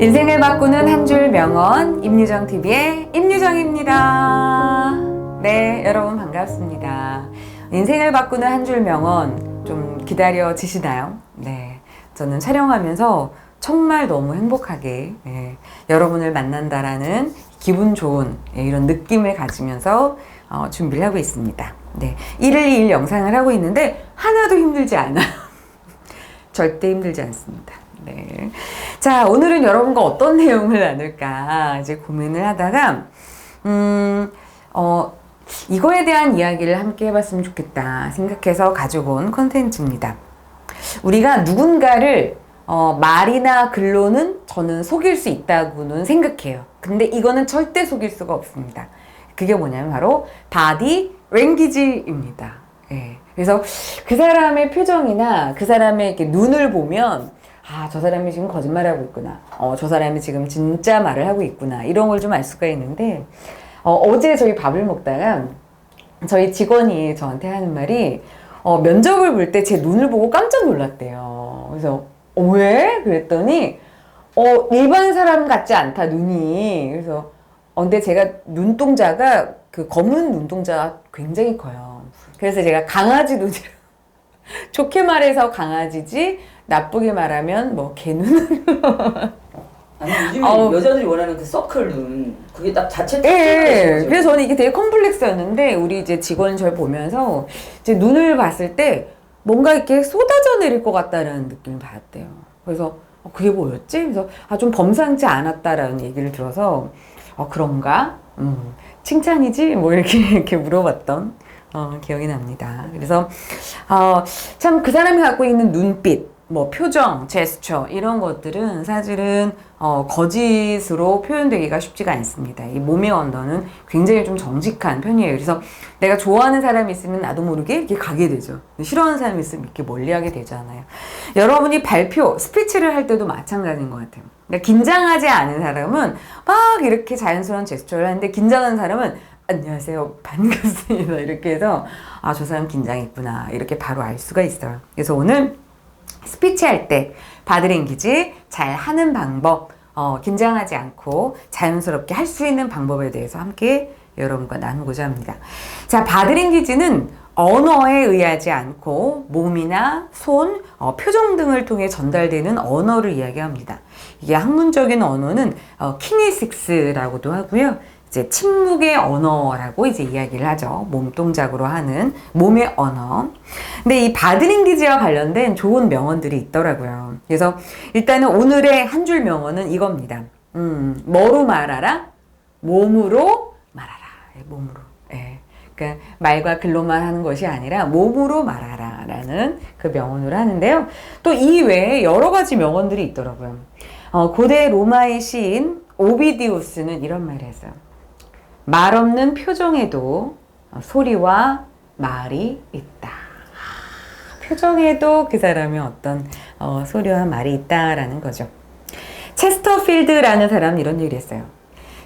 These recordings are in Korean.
인생을 바꾸는 한 줄 명언 임유정 TV의 임유정입니다. 네, 여러분 반갑습니다. 인생을 바꾸는 한 줄 명언 좀 기다려지시나요? 네, 저는 촬영하면서 정말 너무 행복하게 예, 여러분을 만난다라는 기분 좋은 예, 이런 느낌을 가지면서 어, 준비를 하고 있습니다. 네, 1일 2일 영상을 하고 있는데 하나도 힘들지 않아요. 절대 힘들지 않습니다. 네. 자, 오늘은 여러분과 어떤 내용을 나눌까 이제 고민을 하다가, 음, 어, 이거에 대한 이야기를 함께 해봤으면 좋겠다 생각해서 가지고 온 컨텐츠입니다. 우리가 누군가를 어, 말이나 글로는 저는 속일 수 있다고는 생각해요. 근데 이거는 절대 속일 수가 없습니다. 그게 뭐냐면 바로 바디 랭귀지입니다. 예. 그래서 그 사람의 표정이나 그 사람의 이렇게 눈을 보면 아, 저 사람이 지금 거짓말하고 있구나. 어, 저 사람이 지금 진짜 말을 하고 있구나. 이런 걸 좀 알 수가 있는데, 어, 어제 저희 밥을 먹다가 저희 직원이 저한테 하는 말이, 어, 면접을 볼 때 제 눈을 보고 깜짝 놀랐대요. 그래서, 어, 왜? 그랬더니, 어, 일반 사람 같지 않다, 눈이. 그래서, 어, 근데 제가 눈동자가 그 검은 눈동자가 굉장히 커요. 그래서 제가 강아지 눈이라 좋게 말해서 강아지지 나쁘게 말하면 뭐 개눈 아니 요즘에 아우. 여자들이 원하는 그 서클 눈 그게 딱 자체 예, 특징인 거죠. 그래서 저는 이게 되게 컴플렉스였는데 우리 이제 직원 저를 보면서 제 눈을 봤을 때 뭔가 이렇게 쏟아져 내릴 것 같다라는 느낌을 받았대요. 그래서 어, 그게 뭐였지? 그래서 아, 좀 범상치 않았다라는 얘기를 들어서 어, 그런가? 음, 칭찬이지? 뭐 이렇게 이렇게 물어봤던 어, 기억이 납니다. 그래서 어, 참 그 사람이 갖고 있는 눈빛, 뭐 표정, 제스처 이런 것들은 사실은 어, 거짓으로 표현되기가 쉽지가 않습니다. 이 몸의 언어는 굉장히 좀 정직한 편이에요. 그래서 내가 좋아하는 사람이 있으면 나도 모르게 이렇게 가게 되죠. 싫어하는 사람이 있으면 이렇게 멀리하게 되잖아요. 여러분이 발표, 스피치를 할 때도 마찬가지인 것 같아요. 그러니까 긴장하지 않은 사람은 막 이렇게 자연스러운 제스처를 하는데 긴장한 사람은 안녕하세요. 반갑습니다. 이렇게 해서 아, 저 사람 긴장했구나. 이렇게 바로 알 수가 있어요. 그래서 오늘 스피치 할 때 바디랭귀지 잘 하는 방법, 어, 긴장하지 않고 자연스럽게 할 수 있는 방법에 대해서 함께 여러분과 나누고자 합니다. 자, 바디랭귀지는 언어에 의하지 않고 몸이나 손, 어, 표정 등을 통해 전달되는 언어를 이야기합니다. 이게 학문적인 언어는 어, 키네식스라고도 하고요. 이제 침묵의 언어라고 이제 이야기를 하죠. 몸 동작으로 하는 몸의 언어. 근데 이 바디랭귀지와 관련된 좋은 명언들이 있더라고요. 그래서 일단은 오늘의 한 줄 명언은 이겁니다. 음, 뭐로 말하라? 몸으로 말하라. 예, 몸으로. 예. 그러니까 말과 글로만 하는 것이 아니라 몸으로 말하라 라는 그 명언을 하는데요. 또 이 외에 여러 가지 명언들이 있더라고요. 어, 고대 로마의 시인 오비디우스는 이런 말을 했어요. 말 없는 표정에도 어, 소리와 말이 있다. 아, 표정에도 그 사람의 어떤 어, 소리와 말이 있다라는 거죠. 체스터필드라는 사람은 이런 얘기를 했어요.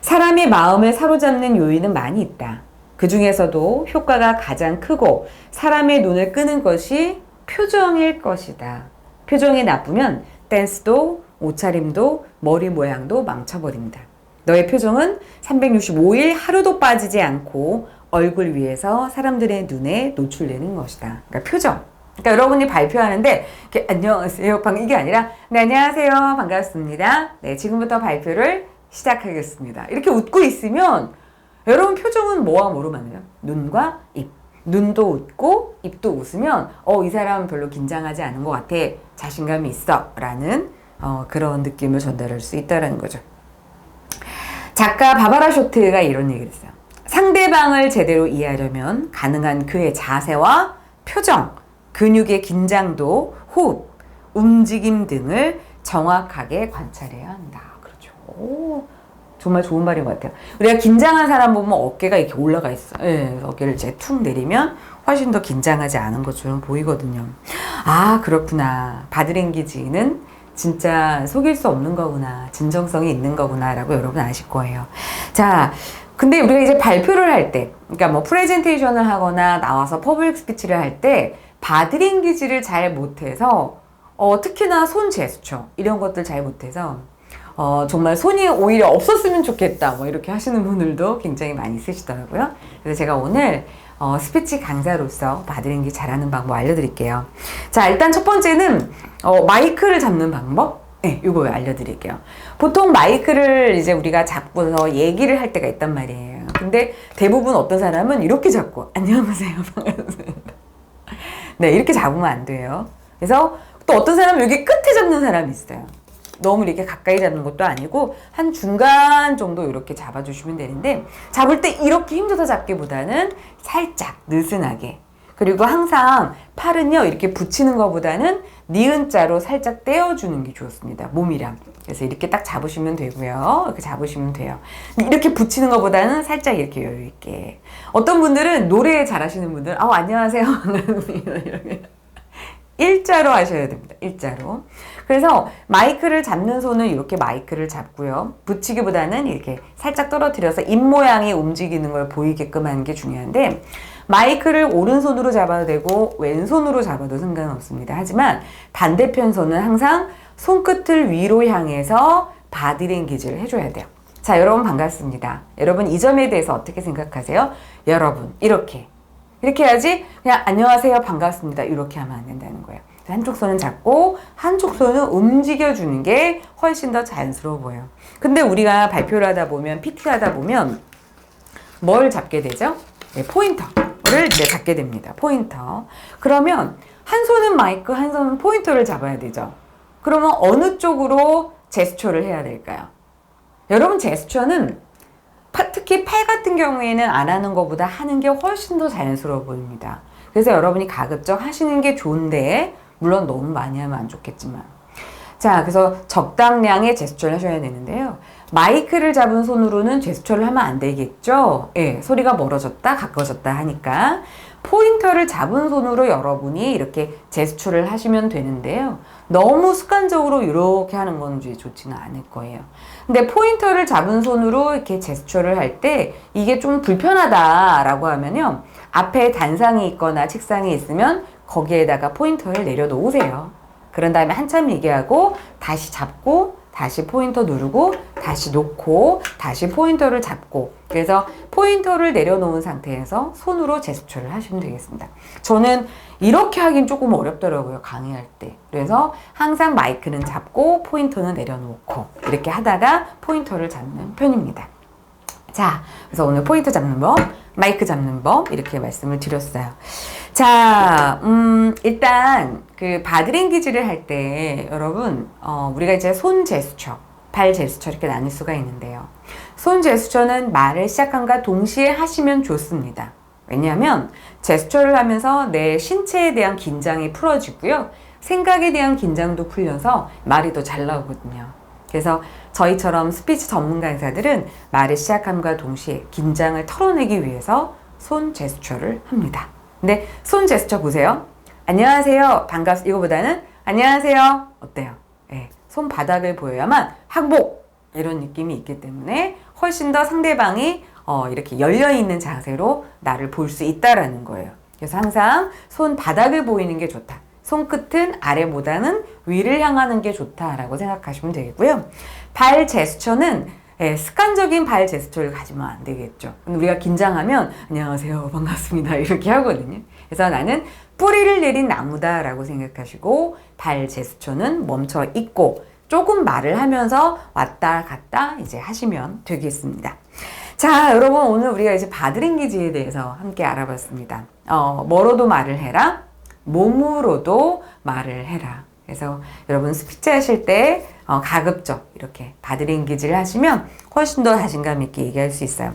사람의 마음을 사로잡는 요인은 많이 있다. 그 중에서도 효과가 가장 크고 사람의 눈을 끄는 것이 표정일 것이다. 표정이 나쁘면 댄스도 옷차림도 머리 모양도 망쳐버린다. 너의 표정은 365일 하루도 빠지지 않고 얼굴 위에서 사람들의 눈에 노출되는 것이다. 그러니까 표정. 그러니까 여러분이 발표하는데 이렇게 안녕하세요 방 이게 아니라 네 안녕하세요 반갑습니다. 네 지금부터 발표를 시작하겠습니다. 이렇게 웃고 있으면 여러분 표정은 뭐와 뭐로 맞나요? 눈과 입. 눈도 웃고 입도 웃으면 어 이 사람은 별로 긴장하지 않은 것 같아 자신감이 있어라는 어, 그런 느낌을 전달할 수 있다라는 거죠. 작가 바바라 쇼트가 이런 얘기를 했어요. 상대방을 제대로 이해하려면 가능한 그의 자세와 표정, 근육의 긴장도, 호흡, 움직임 등을 정확하게 관찰해야 한다. 그렇죠. 오, 정말 좋은 말인 것 같아요. 우리가 긴장한 사람 보면 어깨가 이렇게 올라가 있어. 예, 어깨를 이제 툭 내리면 훨씬 더 긴장하지 않은 것처럼 보이거든요. 아, 그렇구나. 바디랭귀지는 진짜 속일 수 없는 거구나. 진정성이 있는 거구나라고 여러분 아실 거예요. 자, 근데 우리가 이제 발표를 할 때, 그러니까 뭐 프레젠테이션을 하거나 나와서 퍼블릭 스피치를 할 때 바디랭귀지를 잘 못해서 어, 특히나 손 제스처 이런 것들 잘 못해서 어, 정말 손이 오히려 없었으면 좋겠다. 뭐 이렇게 하시는 분들도 굉장히 많이 있으시더라고요. 그래서 제가 오늘 어, 스피치 강사로서 바디랭귀 잘하는 방법 알려드릴게요. 자, 일단 첫 번째는 어, 마이크를 잡는 방법. 네, 이거 알려드릴게요. 보통 마이크를 이제 우리가 잡고서 얘기를 할 때가 있단 말이에요. 근데 대부분 어떤 사람은 이렇게 잡고, 안녕하세요. 네, 이렇게 잡으면 안 돼요. 그래서 또 어떤 사람은 여기 끝에 잡는 사람이 있어요. 너무 이렇게 가까이 잡는 것도 아니고 한 중간 정도 이렇게 잡아주시면 되는데 잡을 때 이렇게 힘줘서 잡기보다는 살짝 느슨하게. 그리고 항상 팔은요 이렇게 붙이는 것보다는 니은자로 살짝 떼어주는 게 좋습니다. 몸이랑. 그래서 이렇게 딱 잡으시면 되고요. 이렇게 잡으시면 돼요. 이렇게 붙이는 것보다는 살짝 이렇게 여유 있게. 어떤 분들은 노래 잘하시는 분들 아 안녕하세요. 일자로 하셔야 됩니다. 일자로. 그래서 마이크를 잡는 손은 이렇게 마이크를 잡고요. 붙이기보다는 이렇게 살짝 떨어뜨려서 입 모양이 움직이는 걸 보이게끔 하는 게 중요한데 마이크를 오른손으로 잡아도 되고 왼손으로 잡아도 상관없습니다. 하지만 반대편 손은 항상 손끝을 위로 향해서 바디랭귀지를 해줘야 돼요. 자, 여러분 반갑습니다. 여러분 이 점에 대해서 어떻게 생각하세요? 여러분 이렇게 이렇게 해야지 그냥 안녕하세요 반갑습니다 이렇게 하면 안 된다는 거예요. 한쪽 손은 잡고 한쪽 손은 움직여주는 게 훨씬 더 자연스러워 보여요. 근데 우리가 발표를 하다 보면 PT 하다 보면 뭘 잡게 되죠? 네, 포인터를 이제 잡게 됩니다. 포인터. 그러면 한 손은 마이크, 한 손은 포인터를 잡아야 되죠. 그러면 어느 쪽으로 제스처를 해야 될까요? 여러분 제스처는 파- 특히 팔 같은 경우에는 안 하는 것보다 하는 게 훨씬 더 자연스러워 보입니다. 그래서 여러분이 가급적 하시는 게 좋은데 물론 너무 많이 하면 안 좋겠지만 자 그래서 적당량의 제스처를 하셔야 되는데요. 마이크를 잡은 손으로는 제스처를 하면 안 되겠죠. 예, 소리가 멀어졌다 가까워졌다 하니까 포인터를 잡은 손으로 여러분이 이렇게 제스처를 하시면 되는데요. 너무 습관적으로 이렇게 하는 건 좋지는 않을 거예요. 근데 포인터를 잡은 손으로 이렇게 제스처를 할 때 이게 좀 불편하다라고 하면요. 앞에 단상이 있거나 책상이 있으면 거기에다가 포인터를 내려놓으세요. 그런 다음에 한참 얘기하고 다시 잡고 다시 포인터 누르고 다시 놓고 다시 포인터를 잡고 그래서 포인터를 내려놓은 상태에서 손으로 제스처를 하시면 되겠습니다. 저는 이렇게 하긴 조금 어렵더라고요 강의할 때 그래서 항상 마이크는 잡고 포인터는 내려놓고 이렇게 하다가 포인터를 잡는 편입니다. 자, 그래서 오늘 포인트 잡는 법, 마이크 잡는 법 이렇게 말씀을 드렸어요. 자, 음, 일단 그 바디랭귀지를 할 때 여러분 어, 우리가 이제 손 제스처, 발 제스처 이렇게 나눌 수가 있는데요. 손 제스처는 말을 시작함과 동시에 하시면 좋습니다. 왜냐하면 제스처를 하면서 내 신체에 대한 긴장이 풀어지고요. 생각에 대한 긴장도 풀려서 말이 더 잘 나오거든요. 그래서 저희처럼 스피치 전문 강사들은 말을 시작함과 동시에 긴장을 털어내기 위해서 손 제스처를 합니다. 근데 손 제스처 보세요. 안녕하세요. 반갑, 이거보다는 안녕하세요. 어때요? 예, 손바닥을 보여야만 항복! 이런 느낌이 있기 때문에 훨씬 더 상대방이 어, 이렇게 열려있는 자세로 나를 볼 수 있다라는 거예요. 그래서 항상 손바닥을 보이는 게 좋다. 손끝은 아래보다는 위를 향하는 게 좋다라고 생각하시면 되겠고요. 발 제스처는 예, 습관적인 발 제스처를 가지면 안 되겠죠. 우리가 긴장하면 안녕하세요 반갑습니다 이렇게 하거든요. 그래서 나는 뿌리를 내린 나무다라고 생각하시고 발 제스처는 멈춰 있고 조금 말을 하면서 왔다 갔다 이제 하시면 되겠습니다. 자, 여러분 오늘 우리가 이제 바드랭귀지에 대해서 함께 알아봤습니다. 어, 뭐로도 말을 해라. 몸으로도 말을 해라. 그래서 여러분 스피치 하실 때 어, 가급적 이렇게 바디랭귀지를 하시면 훨씬 더 자신감 있게 얘기할 수 있어요.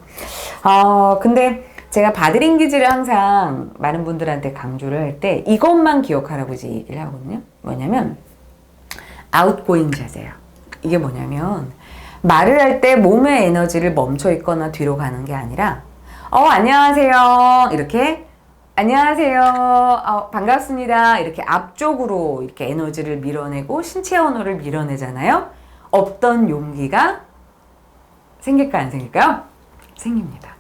어, 근데 제가 바디랭귀지를 항상 많은 분들한테 강조를 할 때 이것만 기억하라고 이제 얘기를 하거든요. 뭐냐면 아웃고잉 자세요. 이게 뭐냐면 말을 할 때 몸의 에너지를 멈춰 있거나 뒤로 가는 게 아니라 어 안녕하세요 이렇게 안녕하세요 어, 반갑습니다 이렇게 앞쪽으로 이렇게 에너지를 밀어내고 신체 언어를 밀어내잖아요. 없던 용기가 생길까 안 생길까요? 생깁니다.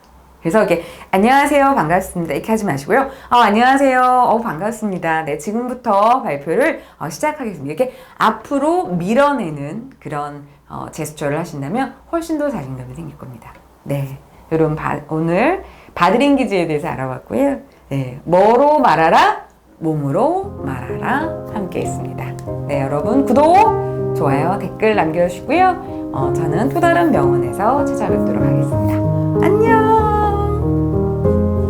그래서 이렇게 안녕하세요 반갑습니다 이렇게 하지 마시고요. 어, 안녕하세요 어, 반갑습니다. 네 지금부터 발표를 어, 시작하겠습니다. 이렇게 앞으로 밀어내는 그런 어, 제스처를 하신다면 훨씬 더 자신감이 생길 겁니다. 네 여러분 바- 오늘 바드링기즈에 대해서 알아봤고요. 네 뭐로 말하라 몸으로 말하라 함께했습니다. 네 여러분 구독 좋아요 댓글 남겨주시고요. 어, 저는 또 다른 병원에서 찾아뵙도록 하겠습니다. 안녕.